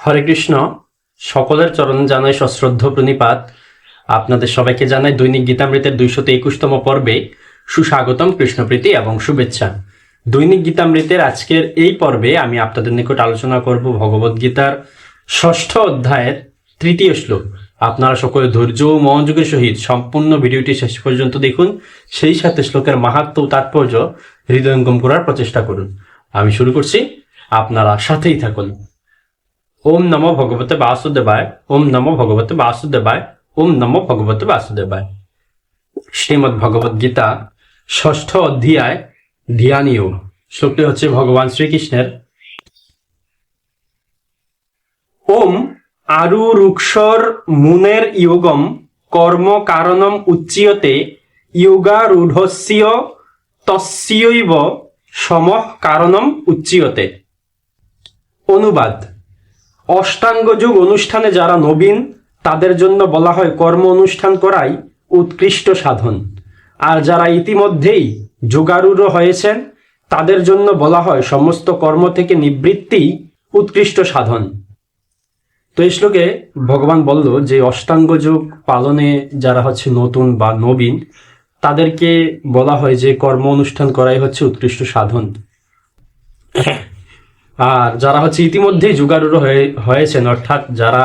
হরে কৃষ্ণ, সকলের চরণ জানাই সশ্রদ্ধ প্রণিপাত। আপনাদের সবাইকে জানাই দৈনিক গীতামৃতের দুইশত একুশতম পর্বে সুস্বাগতম কৃষ্ণপ্রীতি এবং শুভেচ্ছা। দৈনিক গীতামৃতের আজকের এই পর্বে আমি আপনাদের নিকট আলোচনা করব ভগবদ গীতার ষষ্ঠ অধ্যায়ের তৃতীয় শ্লোক। আপনারা সকলে ধৈর্য ও মনোযোগের সহিত সম্পূর্ণ ভিডিওটি শেষ পর্যন্ত দেখুন। সেই সাথে শ্লোকের মাহাত্ম তাৎপর্য হৃদয়ঙ্গম করার প্রচেষ্টা করুন। আমি শুরু করছি। আপনারা সাথেই থাকুন। ওম নমো ভগবতে বাসুদেবায়, ওম নমো ভগবতে বাসুদেবায়, ওম নমো ভগবতে বাসুদেবায়। শ্রীমদ ভগবদ গীতা ষষ্ঠ অধ্যায়, ধ্যানীয়। শ্লোকটি হচ্ছে ভগবান শ্রীকৃষ্ণের। ওম আরু রুক্ষর মুনের ইয়োগম কর্ম কারণম উচ্চিয়তে ইয়োগারূঢ়স্য তস্যৈব সমঃ কারণম উচ্চিয়তে। অনুবাদ। অষ্টাঙ্গ যুগ অনুষ্ঠানে যারা নবীন, তাদের জন্য বলা হয় কর্ম অনুষ্ঠান করাই উৎকৃষ্ট সাধন। আর যারা ইতিমধ্যেই যোগারূঢ় হয়েছেন, তাদের জন্য বলা হয় সমস্ত কর্ম থেকে নিবৃত্তি উৎকৃষ্ট সাধন। তো এই শ্লোকে ভগবান বলল যে, অষ্টাঙ্গ যোগ পালনে যারা হচ্ছে নতুন বা নবীন, তাদেরকে বলা হয় যে কর্ম অনুষ্ঠান করাই হচ্ছে উৎকৃষ্ট সাধন। আর যারা হচ্ছে ইতিমধ্যেই যুগারূঢ় হয়ে হয়েছেন, অর্থাৎ যারা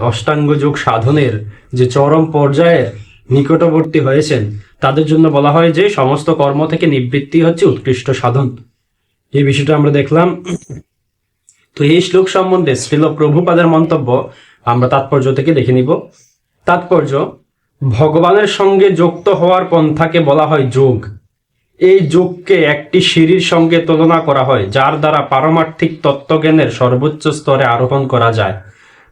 অষ্টাঙ্গ যোগ সাধনের যে চরম পর্যায়ের নিকটবর্তী হয়েছেন, তাদের জন্য বলা হয় যে সমস্ত কর্ম থেকে নিবৃত্তি হচ্ছে উৎকৃষ্ট সাধন। এই বিষয়টা আমরা দেখলাম। তো এই শ্লোক সম্বন্ধে শ্রীল প্রভুপাদের মন্তব্য আমরা তাৎপর্য থেকে দেখে নিব। তাৎপর্য, ভগবানের সঙ্গে যুক্ত হওয়ার পন্থাকে বলা হয় যোগ। এই যোগকে একটি সিঁড়ির সঙ্গে তুলনা করা হয়, যার দ্বারা পারমার্থিক তত্ত্বজ্ঞানের সর্বোচ্চ স্তরে আরোহণ করা যায়।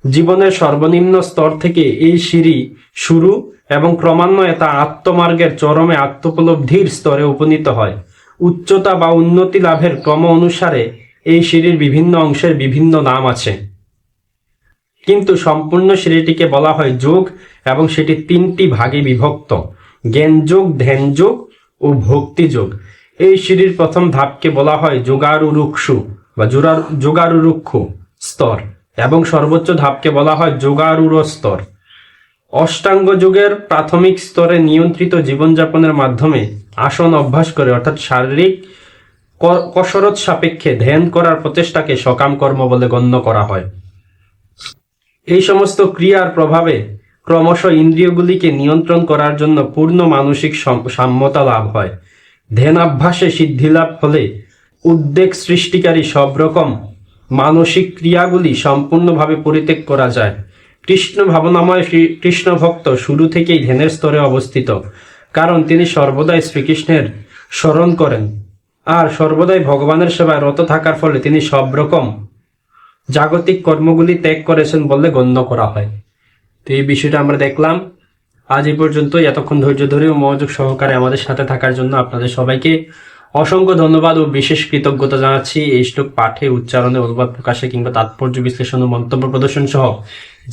জীবনের সর্বনিম্ন স্তর থেকে এই সিঁড়ি শুরু এবং ক্রমান্বয়ে তা আত্মমার্গের চরমে আত্মোপলব্ধির স্তরে উপনীত হয়। উচ্চতা বা উন্নতি লাভের ক্রম অনুসারে এই সিঁড়ির বিভিন্ন অংশের বিভিন্ন নাম আছে। কিন্তু সম্পূর্ণ সিঁড়িটিকে বলা হয় যোগ এবং সেটি তিনটি ভাগে বিভক্ত। জ্ঞানযোগ, ধ্যানযোগ ও ভক্তিযোগ এই সিঁড়ির প্রথম ধাপকে বলা হয় যোগারুরুক্ষু বা জোরার- যোগারুরুক্ষু স্তর এবং সর্বোচ্চ ধাপকে বলা হয় যোগারুর স্তর। অষ্টাঙ্গ যুগের প্রাথমিক স্তরে নিয়ন্ত্রিত জীবনযাপনের মাধ্যমে আসন অভ্যাস করে, অর্থাৎ শারীরিক কসরত সাপেক্ষে ধ্যান করার প্রচেষ্টাকে সকাম কর্ম বলে গণ্য করা হয়। এই সমস্ত ক্রিয়ার প্রভাবে ক্রমশ ইন্দ্রিয়গুলিকে নিয়ন্ত্রণ করার জন্য পূর্ণ মানসিক সম- সাম্যতা লাভ হয়। ধ্যানাভ্যাসে সিদ্ধিলাভ হলে উদ্বেগ সৃষ্টিকারী সব রকম মানসিক ক্রিয়াগুলি সম্পূর্ণভাবে পরিত্যাগ করা যায়। কৃষ্ণ ভাবনাময় কৃষ্ণ ভক্ত শুরু থেকেই ধ্যানের স্তরে অবস্থিত, কারণ তিনি সর্বদাই শ্রীকৃষ্ণের স্মরণ করেন। আর সর্বদাই ভগবানের সেবায় রত থাকার ফলে তিনি সব রকম জাগতিক কর্মগুলি ত্যাগ করেছেন বলে গণ্য করা হয়। তো এই বিষয়টা আমরা দেখলাম। আজ এই পর্যন্ত এতক্ষণ ধৈর্য ধরে ও মনোযোগ সহকারে আমাদের সাথে থাকার জন্য আপনাদের সবাইকে অসংখ্য ধন্যবাদ ও বিশেষ কৃতজ্ঞতা জানাচ্ছি। এই শ্লোক পাঠে, উচ্চারণে, অনুবাদ প্রকাশে কিংবা তাৎপর্য বিশ্লেষণ ও মন্তব্য প্রদর্শন সহ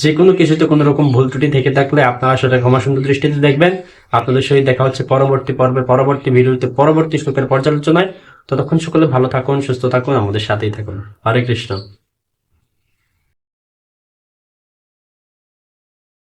যে কোনো কিছুতে কোনো রকম ভুল ত্রুটি থেকে থাকলে আপনারা সেটা ক্ষমা সুন্দর দৃষ্টিতে দেখবেন। আপনাদের সহিত দেখা হচ্ছে পরবর্তী পর্বে, পরবর্তী ভিডিওতে, পরবর্তী শ্লোকের পর্যালোচনায়। ততক্ষণ সকলে ভালো থাকুন, সুস্থ থাকুন, আমাদের সাথেই থাকুন। হরে কৃষ্ণ।